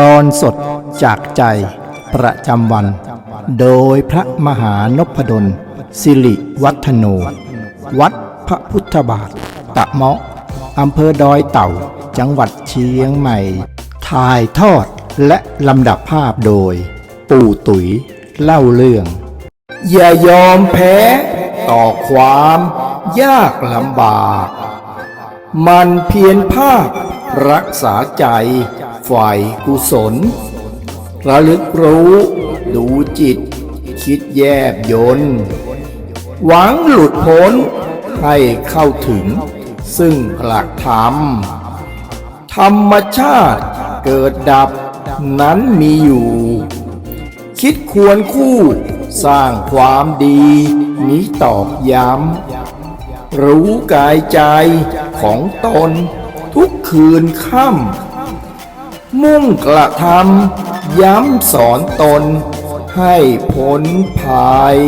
ตอนสดจากใจประจำวัน โดยพระมหานพดล สิริวัฒโน วัดพระพุทธบาท ตะเมาะอำเภอดอยเต่า จังหวัดเชียงใหม่ ถ่ายทอดและลำดับภาพโดย ปู่ตุ๋ยเล่าเรื่อง อย่ายอมแพ้ต่อความยากลำบาก มันเพียรภาครักษาใจ ฝ่ายกุศล ระลึกรู้ ดูจิต คิดแยบยนต์หวังหลุดพ้นให้เข้าถึง ซึ่งหลักธรรม ธรรมชาติเกิดดับนั้นมีอยู่ คิดควรคู่สร้างความดีนี้ตอกย้ำ รู้กายใจของตนทุกคืนค่ำ มุ่งกระทำย้ำสอนตนให้พ้นภัย